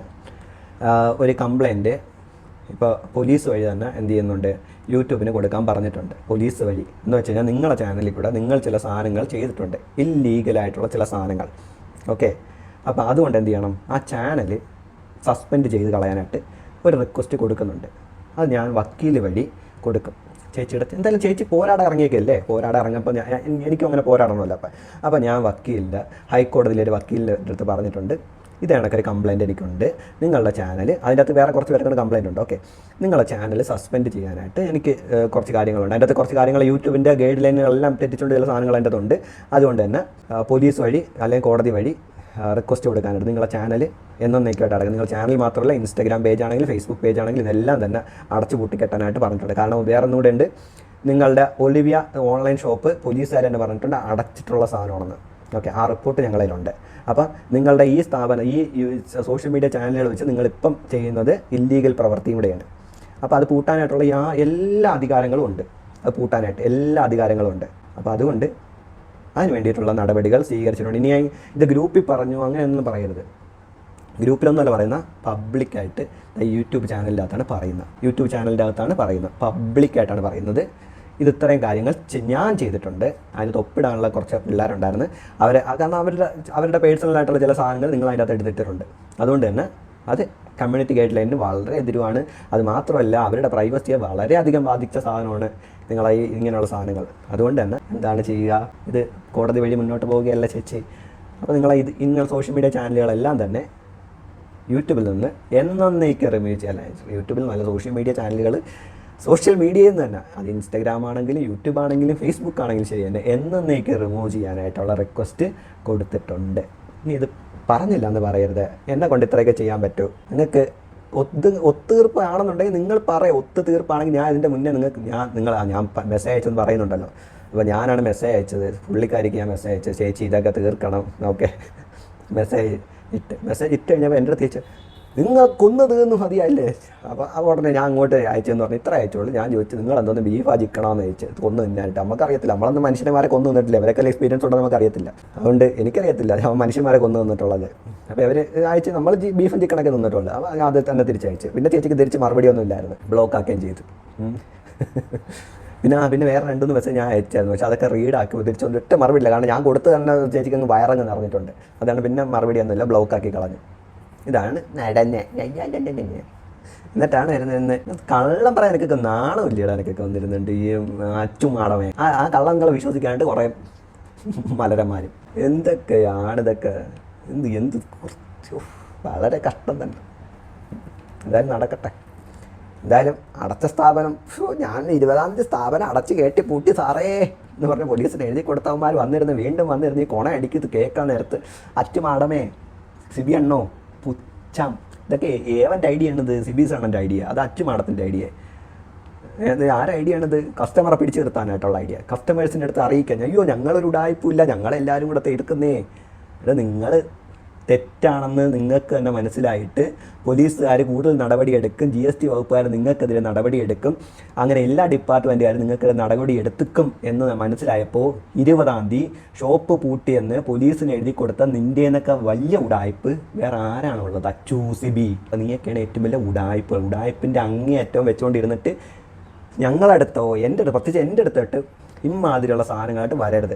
ഒരു കംപ്ലൈന്റ് ഇപ്പോൾ പോലീസ് വഴി തന്നെ എന്ത് ചെയ്യുന്നുണ്ട്? യൂട്യൂബിന് കൊടുക്കാൻ പറഞ്ഞിട്ടുണ്ട് പോലീസ് വഴി. എന്ന് വെച്ച് കഴിഞ്ഞാൽ നിങ്ങളുടെ ചാനലിൽ കൂടെ നിങ്ങൾ ചില സാധനങ്ങൾ ചെയ്തിട്ടുണ്ട് ഇല്ലീഗലായിട്ടുള്ള ചില സാധനങ്ങൾ. ഓക്കെ അപ്പോൾ അതുകൊണ്ട് എന്ത് ചെയ്യണം? ആ ചാനൽ സസ്പെൻഡ് ചെയ്ത് കളയാനായിട്ട് ഒരു റിക്വസ്റ്റ് കൊടുക്കുന്നുണ്ട്. അത് ഞാൻ വക്കീൽ വഴി കൊടുക്കും. ചേച്ചിയുടെ എന്തായാലും ചേച്ചി പോരാടാൻ ഇറങ്ങിയേക്കല്ലേ? പോരാടാൻ ഇറങ്ങിയപ്പോൾ ഞാൻ ഞാൻ- എനിക്കും അങ്ങനെ പോരാടണമല്ലോ. അപ്പം അപ്പോൾ ഞാൻ വക്കീലിന്റെ ഹൈക്കോടതിയിലെ ഒരു വക്കീലിന്റെ അടുത്ത് പറഞ്ഞിട്ടുണ്ട്. ഇത് കണക്കൊരു കംപ്ലയിന്റ് എനിക്കുണ്ട്. നിങ്ങളുടെ ചാനൽ അതിന്റെ അകത്ത് വേറെ കുറച്ച് പേർക്കുള്ള കംപ്ലയിന്റ് ഉണ്ട്. ഓക്കെ നിങ്ങളുടെ ചാനൽ സസ്പെൻഡ് ചെയ്യാനായിട്ട് എനിക്ക് കുറച്ച് കാര്യങ്ങളുണ്ട്. അതിന്റെ അകത്ത് കുറച്ച് കാര്യങ്ങൾ യൂട്യൂബിന്റെ ഗൈഡ് ലൈനുകളെല്ലാം തെറ്റിച്ചുകൊണ്ട് ചില സാധനങ്ങൾ അതിന്റെ അകത്തുണ്ട് അതുകൊണ്ട് തന്നെ പോലീസ് വഴി അല്ലെങ്കിൽ കോടതി വഴി റിക്വസ്റ്റ് കൊടുക്കാനായിട്ട് നിങ്ങളുടെ ചാനൽ എന്നൊന്നേക്കായിട്ട് അടങ്ങും നിങ്ങൾ ചാനൽ മാത്രമല്ല ഇൻസ്റ്റാഗ്രാം പേജ് ആണെങ്കിലും ഫേസ്ബുക്ക് പേജ് ആണെങ്കിലും ഇതെല്ലാം തന്നെ അടച്ചു പൂട്ടിക്കെട്ടാനായിട്ട് പറഞ്ഞിട്ടുണ്ട്. കാരണം വേറെ ഒന്നുകൂടെ ഉണ്ട്. നിങ്ങളുടെ ഒലിവിയ ഓൺലൈൻ ഷോപ്പ് പോലീസുകാർ തന്നെ പറഞ്ഞിട്ടുണ്ട് അടച്ചിട്ടുള്ള സാധനമാണെന്ന്. ഓക്കെ ആ റിപ്പോർട്ട് ഞങ്ങളതിലുണ്ട് അപ്പം നിങ്ങളുടെ ഈ സ്ഥാപനം ഈ സോഷ്യൽ മീഡിയ ചാനലുകൾ വെച്ച് നിങ്ങളിപ്പം ചെയ്യുന്നത് ഇല്ലീഗൽ പ്രവൃത്തിയും കൂടെയാണ്. അപ്പോൾ അത് പൂട്ടാനായിട്ടുള്ള ആ എല്ലാ അധികാരങ്ങളും ഉണ്ട്. അത് പൂട്ടാനായിട്ട് എല്ലാ അധികാരങ്ങളും ഉണ്ട്. അപ്പോൾ അതുകൊണ്ട് അതിന് വേണ്ടിയിട്ടുള്ള നടപടികൾ സ്വീകരിച്ചിട്ടുണ്ട്. ഇനി ഇത് ഗ്രൂപ്പിൽ പറഞ്ഞു അങ്ങനെയൊന്നും പറയരുത്. ഗ്രൂപ്പിലൊന്നുമല്ല പറയുന്ന പബ്ലിക്കായിട്ട് യൂട്യൂബ് ചാനലിന്റെ അകത്താണ് പറയുന്നത്. യൂട്യൂബ് ചാനലിന്റെ അകത്താണ് പറയുന്നത്. പബ്ലിക്കായിട്ടാണ് പറയുന്നത്. ഇത് ഇത്രയും കാര്യങ്ങൾ ഞാൻ ചെയ്തിട്ടുണ്ട്. അതിന് ഒപ്പിടാനുള്ള കുറച്ച് പിള്ളേരുണ്ടായിരുന്നു. അവരെ കാരണം അവരുടെ അവരുടെ പേഴ്സണലായിട്ടുള്ള ചില സാധനങ്ങൾ നിങ്ങൾ അതിന്റെ അകത്ത് എടുത്തിട്ടുണ്ട് അതുകൊണ്ട് തന്നെ അത് കമ്മ്യൂണിറ്റി ഗൈഡ് ലൈനിന് വളരെ എതിരുവാണ്. അത് മാത്രമല്ല അവരുടെ പ്രൈവസിയെ വളരെയധികം ബാധിച്ച സാധനമാണ് നിങ്ങൾ ഈ ഇങ്ങനെയുള്ള സാധനങ്ങൾ. അതുകൊണ്ട് തന്നെ എന്താണ് ചെയ്യുക? ഇത് കോടതി വഴി മുന്നോട്ട് പോവുകയല്ല ചേച്ചി? അപ്പോൾ നിങ്ങളെ ഇത് ഇങ്ങനെ സോഷ്യൽ മീഡിയ ചാനലുകളെല്ലാം തന്നെ യൂട്യൂബിൽ നിന്ന് എന്നേക്ക് റിമൂവ് ചെയ്യാൻ യൂട്യൂബിൽ നല്ല സോഷ്യൽ മീഡിയ ചാനലുകൾ സോഷ്യൽ മീഡിയയിൽ നിന്ന് തന്നെ. അത് ഇൻസ്റ്റാഗ്രാം ആണെങ്കിലും യൂട്യൂബ് ആണെങ്കിലും ഫേസ്ബുക്ക് ആണെങ്കിലും ശരി തന്നെ എന്നേക്ക് റിമൂവ് ചെയ്യാനായിട്ടുള്ള റിക്വസ്റ്റ് കൊടുത്തിട്ടുണ്ട്. ഇനി ഇത് പറഞ്ഞില്ല എന്ന് പറയരുത്. എന്നെ കൊണ്ട് ഇത്രയൊക്കെ ചെയ്യാൻ പറ്റൂ. നിങ്ങൾക്ക് ഒത്ത് ഒത്തുതീർപ്പ് ആണെന്നുണ്ടെങ്കിൽ നിങ്ങൾ പറയാം. ഒത്തു തീർപ്പാണെങ്കിൽ ഞാൻ ഇതിന്റെ മുന്നേ നിങ്ങൾക്ക് ഞാൻ നിങ്ങൾ ഞാൻ മെസ്സേജ് അയച്ചെന്ന് പറയുന്നുണ്ടല്ലോ. അപ്പോൾ ഞാനാണ് മെസ്സേജ് അയച്ചത്. പുള്ളിക്കാരിക്ക് ഞാൻ മെസ്സേജ് അയച്ചത്. ചേച്ചി ഇതൊക്കെ തീർക്കണം ഓക്കെ മെസ്സേജ് ഇട്ട് മെസ്സേജ് ഇട്ട് കഴിഞ്ഞപ്പോൾ എന്റെ ചോദിച്ചു നിങ്ങൾ കൊന്നത് എന്ന് മതിയായില്ലേ? അപ്പോൾ ഉടനെ ഞാൻ അങ്ങോട്ട് അയച്ചെന്ന് പറഞ്ഞു. ഇത്ര അയച്ചോളൂ ഞാൻ ചോദിച്ചു നിങ്ങൾ എന്തോന്ന് ബീഫാ ചിക്കണമെന്ന് ചോദിച്ചു. കൊന്നു തിന്നായിട്ട് നമുക്കറിയത്തില്ല. നമ്മളൊന്നും മനുഷ്യന്മാരെ കൊന്നു തന്നിട്ടില്ല. ഇവരൊക്കെ എക്സ്പീരിയൻസ് ഉണ്ടെന്ന് നമുക്കറിയത്തില്ല. അതുകൊണ്ട് എനിക്കറിയത്തില്ല. ഞാൻ മനുഷ്യന്മാരെ കൊന്നു തന്നിട്ടുള്ളത്. അപ്പോൾ ഇവർ അയച്ച് നമ്മൾ ബീഫും ചിക്കനൊക്കെ തന്നിട്ടുള്ളത് അപ്പോൾ അത് തന്നെ തിരിച്ചയച്ചു. പിന്നെ ചേച്ചിക്ക് തിരിച്ച് മറുപടി ഒന്നും ഇല്ലായിരുന്നു. ബ്ലോക്ക് ആക്കുകയും ചെയ്തു. പിന്നെ പിന്നെ വേറെ രണ്ടുമൂന്ന് മെസ്സേജ് ഞാൻ അയച്ചായിരുന്നു. പക്ഷെ അതൊക്കെ റീഡ് ആക്കി തിരിച്ചൊന്നും ഒറ്റ മറുപടി ഇല്ല. കാരണം ഞാൻ കൊടുത്ത് തന്നെ ചേച്ചിക്ക് അങ്ങ് വയറങ്ങ് നിറഞ്ഞിട്ടുണ്ട്. അതാണ് പിന്നെ മറുപടി ഒന്നുമില്ല. ബ്ലോക്ക് ആക്കി കളഞ്ഞു. ഇതാണ് നടന്നെ എന്നിട്ടാണ് വരുന്നതെന്ന് കള്ളം പറയാൻ എനിക്കൊക്കെ നാണമില്ലടാ എനിക്കൊക്കെ വന്നിരുന്നുണ്ട് ഈ അച്ചുമാടമേ ആ ആ കള്ളങ്ങളെ വിശ്വസിക്കാണ്ട് കുറേ മലരന്മാരും. എന്തൊക്കെയാണ് ഇതൊക്കെ? എന്ത് എന്ത് കുറച്ച് വളരെ കഷ്ടം തന്നെ. എന്തായാലും നടക്കട്ടെ. എന്തായാലും അടച്ച സ്ഥാപനം ഞാൻ ഇരുപതാം തീയതി സ്ഥാപനം അടച്ച് കയറ്റി പൂട്ടി സാറേ എന്ന് പറഞ്ഞ പോലീസിന് എഴുതി കൊടുത്തവന്മാർ വന്നിരുന്ന് വീണ്ടും വന്നിരുന്ന് ഈ കൊണ അടിക്കുന്നത് കേൾക്കാൻ നേരത്ത്. അച്ചുമാടമേ സിബി അണ്ണോ പുച്ഛം ഇതൊക്കെ ഏവന്റെ ഐഡിയ ആണിത്? സിബി സണ്ണന്റെ ഐഡിയ. അത് അച്ചുമാടത്തിന്റെ ഐഡിയ. ഏത് ആരുടെ ഐഡിയ ആണിത്? കസ്റ്റമറെ പിടിച്ചു നിർത്താനായിട്ടുള്ള ഐഡിയ. കസ്റ്റമേഴ്സിന്റെ അടുത്ത് അറിയിക്കാൻ. അയ്യോ ഞങ്ങളൊരു ഉടായ്പില്ല ഞങ്ങളെല്ലാവരും കൂടെ തീർക്കുന്നേ എടാ നിങ്ങൾ തെറ്റാണെന്ന് നിങ്ങൾക്ക് തന്നെ മനസ്സിലായിട്ട് പോലീസുകാർ കൂടുതൽ നടപടിയെടുക്കും ജി എസ് ടി വകുപ്പുകാർ നിങ്ങൾക്കെതിരെ നടപടിയെടുക്കും അങ്ങനെ എല്ലാ ഡിപ്പാർട്ട്മെന്റുകാരും നിങ്ങൾക്കെതിരെ നടപടി എടുത്തുക്കും എന്ന് മനസ്സിലായപ്പോൾ ഇരുപതാം തീയതി ഷോപ്പ് പൂട്ടിയെന്ന് പോലീസിന് എഴുതി കൊടുത്ത നിന്റെ എന്നൊക്കെ വലിയ ഉടായ്പ്. വേറെ ആരാണുള്ളത് അച്ചു സിബി. അപ്പം നീയൊക്കെയാണ് ഏറ്റവും വലിയ ഉടായ്പ്. ഉടായ്പിന്റെ അങ്ങേയറ്റം വെച്ചുകൊണ്ടിരുന്നിട്ട് ഞങ്ങളടുത്തോ എന്റെ അടുത്ത് പ്രത്യേകിച്ച് എന്റെ അടുത്തോട്ട് ഇമ്മാതിരിയുള്ള സാധനങ്ങളായിട്ട് വരരുത്.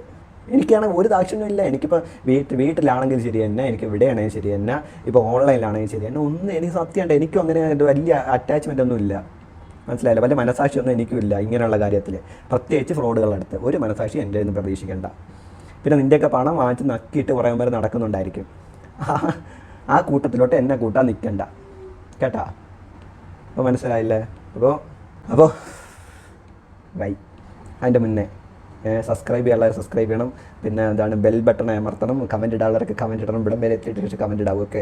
എനിക്കാണെങ്കിൽ ഒരു ദാക്ഷിണ്യം ഇല്ല. എനിക്കിപ്പോൾ വീട്ടിൽ വീട്ടിലാണെങ്കിലും ശരി തന്നെ എനിക്ക് ഇവിടെയാണെങ്കിലും ശരി തന്നെ ഇപ്പോൾ ഓൺലൈനിലാണെങ്കിലും ശരി തന്നെ. ഒന്നും എനിക്ക് സത്യമുണ്ട് എനിക്കും അങ്ങനെ വലിയ അറ്റാച്ച്മെന്റ് ഒന്നും ഇല്ല. മനസ്സിലായില്ല? വലിയ മനസാക്ഷിയൊന്നും ഇല്ല ഇങ്ങനെയുള്ള കാര്യത്തിൽ പ്രത്യേകിച്ച് ഫ്രോഡുകളടുത്ത് ഒരു മനസാക്ഷി എന്റെ നിന്ന് പ്രതീക്ഷിക്കേണ്ട. പിന്നെ നിന്റെയൊക്കെ പണം വാങ്ങിച്ച് നക്കിയിട്ട് കുറേ പേര് നടക്കുന്നുണ്ടായിരിക്കും. ആ കൂട്ടത്തിലോട്ട് എന്നെ കൂട്ടാൻ നിൽക്കണ്ട കേട്ടാ? അപ്പോൾ മനസ്സിലായില്ലേ? അപ്പോൾ അപ്പോൾ ബൈ അതിന്റെ മുന്നേ. സബ്സ്ക്രൈബ് ചെയ്യാനുള്ളവർ സബ്സ്ക്രൈബ് ചെയ്യണം. പിന്നെ എന്താണ് ബെൽ ബട്ടൺ അമർത്തണം. കമന്റ് ഇടാനുള്ളവർക്ക് കമന്റ് ഇടണം. ഇവിടെ വരെ എത്തിയിട്ട് കമന്റ് ഇടാവും ഓക്കെ